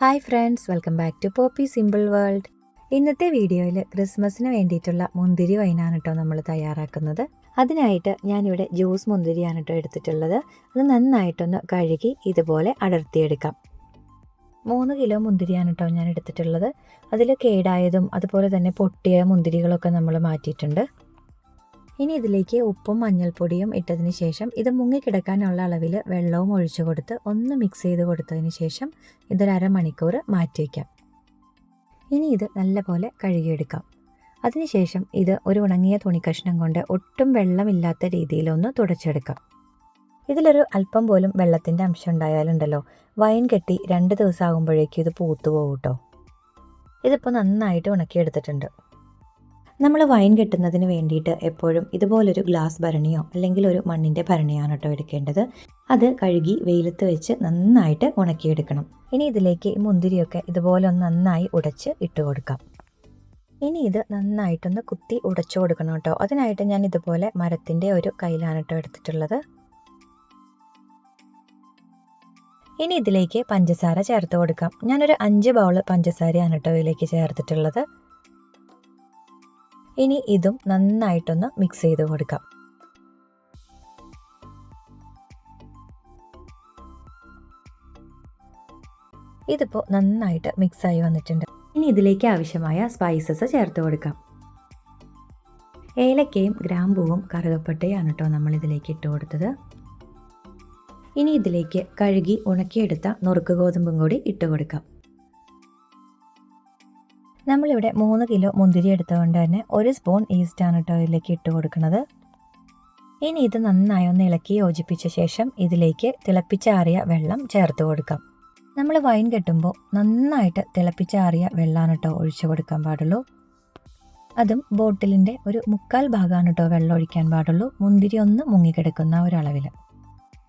Hi friends welcome back to poppy simple world. ഇന്നത്തെ വീഡിയോയിൽ ക്രിസ്മസിന് വേണ്ടിയിട്ടുള്ള മുന്തിരി വൈനാണ് കേട്ടോ നമ്മൾ തയ്യാറാക്കുന്നത്. അതിനായിട്ട് ഞാനിവിടെ ജ്യൂസ് മുന്തിരിയാണ് കേട്ടോ എടുത്തിട്ടുള്ളത്. അത് നന്നായിട്ടൊന്ന് കഴുകി ഇതുപോലെ അടർത്തിയെടുക്കാം. മൂന്ന് കിലോ മുന്തിരിയാണ് കേട്ടോ ഞാൻ എടുത്തിട്ടുള്ളത്. അതിൽ കേടായതും അതുപോലെ തന്നെ പൊട്ടിയ മുന്തിരികളൊക്കെ നമ്മൾ മാറ്റിയിട്ടുണ്ട്. ഇനി ഇതിലേക്ക് ഉപ്പും മഞ്ഞൾപ്പൊടിയും ഇട്ടതിന് ശേഷം ഇത് മുങ്ങിക്കിടക്കാനുള്ള അളവിൽ വെള്ളവും ഒഴിച്ചു കൊടുത്ത് ഒന്ന് മിക്സ് ചെയ്ത് കൊടുത്തതിന് ശേഷം ഇതൊരു അരമണിക്കൂർ മാറ്റി വയ്ക്കാം ഇനി ഇത് നല്ലപോലെ കഴുകിയെടുക്കാം. അതിനുശേഷം ഇത് ഒരു ഉണങ്ങിയ തുണിക്കഷ്ണം കൊണ്ട് ഒട്ടും വെള്ളമില്ലാത്ത രീതിയിലൊന്ന് തുടച്ചെടുക്കാം. ഇതിലൊരു അല്പം പോലും വെള്ളത്തിന്റെ അംശം ഉണ്ടായാലുണ്ടല്ലോ വൈൻ കെട്ടി രണ്ട് ദിവസം ആകുമ്പോഴേക്കും ഇത് പൂത്തു പോകും കേട്ടോ ഇതിപ്പോൾ നന്നായിട്ട് ഉണക്കിയെടുത്തിട്ടുണ്ട്. നമ്മൾ വൈൻ കെട്ടുന്നതിന് വേണ്ടിയിട്ട് എപ്പോഴും ഇതുപോലൊരു ഗ്ലാസ് ഭരണിയോ അല്ലെങ്കിൽ ഒരു മണ്ണിന്റെ ഭരണിയാണ് കേട്ടോ എടുക്കേണ്ടത്. അത് കഴുകി വെയിലത്ത് വെച്ച് നന്നായിട്ട് ഉണക്കിയെടുക്കണം. ഇനി ഇതിലേക്ക് മുന്തിരിയൊക്കെ ഇതുപോലെ ഒന്ന് നന്നായി ഉടച്ച് ഇട്ട് കൊടുക്കാം. ഇനി ഇത് നന്നായിട്ടൊന്ന് കുത്തി ഉടച്ചു കൊടുക്കണം കേട്ടോ. അതിനായിട്ട് ഞാൻ ഇതുപോലെ മരത്തിന്റെ ഒരു കയ്യിലാണ് കേട്ടോ എടുത്തിട്ടുള്ളത്. ഇനി ഇതിലേക്ക് പഞ്ചസാര ചേർത്ത് കൊടുക്കാം. ഞാനൊരു അഞ്ച് ബൗൾ പഞ്ചസാരയാണ് കേട്ടോ ഇതിലേക്ക് ചേർത്തിട്ടുള്ളത്. ഇനി ഇതും നന്നായിട്ടൊന്ന് മിക്സ് ചെയ്ത് കൊടുക്കാം. ഇതിപ്പോൾ നന്നായിട്ട് മിക്സ് ആയി വന്നിട്ടുണ്ട്. ഇനി ഇതിലേക്ക് ആവശ്യമായ സ്പൈസസ് ചേർത്ത് കൊടുക്കാം. ഏലക്കയും ഗ്രാമ്പൂവും കറുകപ്പട്ടയാണ് കേട്ടോ നമ്മൾ ഇതിലേക്ക് ഇട്ട് കൊടുത്തത്. ഇനി ഇതിലേക്ക് കഴുകി ഉണക്കിയെടുത്ത നുറുക്ക് ഗോതമ്പും കൂടി ഇട്ട് കൊടുക്കാം. നമ്മളിവിടെ മൂന്ന് കിലോ മുന്തിരി എടുത്തുകൊണ്ട് തന്നെ ഒരു സ്പൂൺ ഈസ്റ്റാണ് കേട്ടോ ഇതിലേക്ക് ഇട്ട് കൊടുക്കുന്നത്. ഇനി ഇത് നന്നായി ഒന്ന് ഇളക്കി യോജിപ്പിച്ച ശേഷം ഇതിലേക്ക് തിളപ്പിച്ചാറിയ വെള്ളം ചേർത്ത് കൊടുക്കാം. നമ്മൾ വൈൻ കെട്ടുമ്പോൾ നന്നായിട്ട് തിളപ്പിച്ചാറിയ വെള്ളമാണ് കേട്ടോ ഒഴിച്ചു കൊടുക്കാൻ പാടുള്ളൂ. അതും ബോട്ടിലിന്റെ ഒരു മുക്കാൽ ഭാഗമാണ് കേട്ടോ വെള്ളം ഒഴിക്കാൻ പാടുള്ളൂ. മുന്തിരി ഒന്ന് മുങ്ങിക്കിടക്കുന്ന ഒരളവിൽ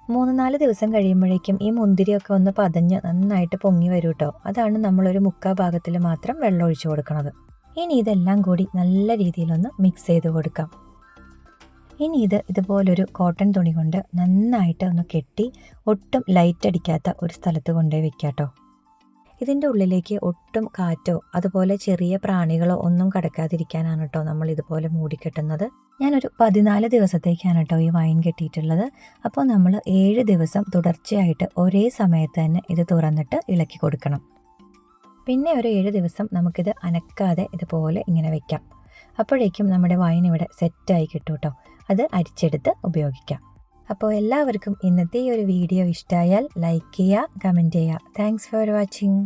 മൂന്ന് നാല് ദിവസം കഴിയുമ്പോഴേക്കും ഈ മുന്തിരിയൊക്കെ ഒന്ന് പതഞ്ഞ് നന്നായിട്ട് പൊങ്ങി വരും കേട്ടോ അതാണ് നമ്മളൊരു മുക്കാ ഭാഗത്തിൽ മാത്രം വെള്ളം ഒഴിച്ചു കൊടുക്കുന്നത് ഇനി ഇതെല്ലാം കൂടി നല്ല രീതിയിലൊന്ന് മിക്സ് ചെയ്ത് കൊടുക്കാം. ഇനി ഇത് ഇതുപോലൊരു കോട്ടൺ തുണി കൊണ്ട് നന്നായിട്ട് ഒന്ന് കെട്ടി ഒട്ടും ലൈറ്റ് അടിക്കാത്ത ഒരു സ്ഥലത്ത് കൊണ്ടുപോയി വെക്കാം കേട്ടോ ഇതിന്റെ ഉള്ളിലേക്ക് ഒട്ടും കാറ്റോ അതുപോലെ ചെറിയ പ്രാണികളോ ഒന്നും കടക്കാതിരിക്കാനാണ് കേട്ടോ നമ്മൾ ഇതുപോലെ മൂടിക്കെട്ടുന്നത്. ഞാനൊരു പതിനാല് ദിവസത്തേക്കാണ് കേട്ടോ ഈ വൈൻ കെട്ടിയിട്ടുള്ളത്. അപ്പോൾ നമ്മൾ ഏഴ് ദിവസം തുടർച്ചയായിട്ട് ഒരേ സമയത്ത് തന്നെ ഇത് തുറന്നിട്ട് ഇളക്കി കൊടുക്കണം. പിന്നെ ഒരു ഏഴ് ദിവസം നമുക്കിത് അനക്കാതെ ഇതുപോലെ ഇങ്ങനെ വെക്കാം. അപ്പോഴേക്കും നമ്മുടെ വൈൻ ഇവിടെ സെറ്റായി കിട്ടും കേട്ടോ. അത് അരിച്ചെടുത്ത് ഉപയോഗിക്കാം. അപ്പോൾ എല്ലാവർക്കും ഇന്നത്തെ ഈ ഒരു വീഡിയോ ഇഷ്ടമായാൽ ലൈക്ക് ചെയ്യുക കമന്റ് ചെയ്യുക. Thanks for watching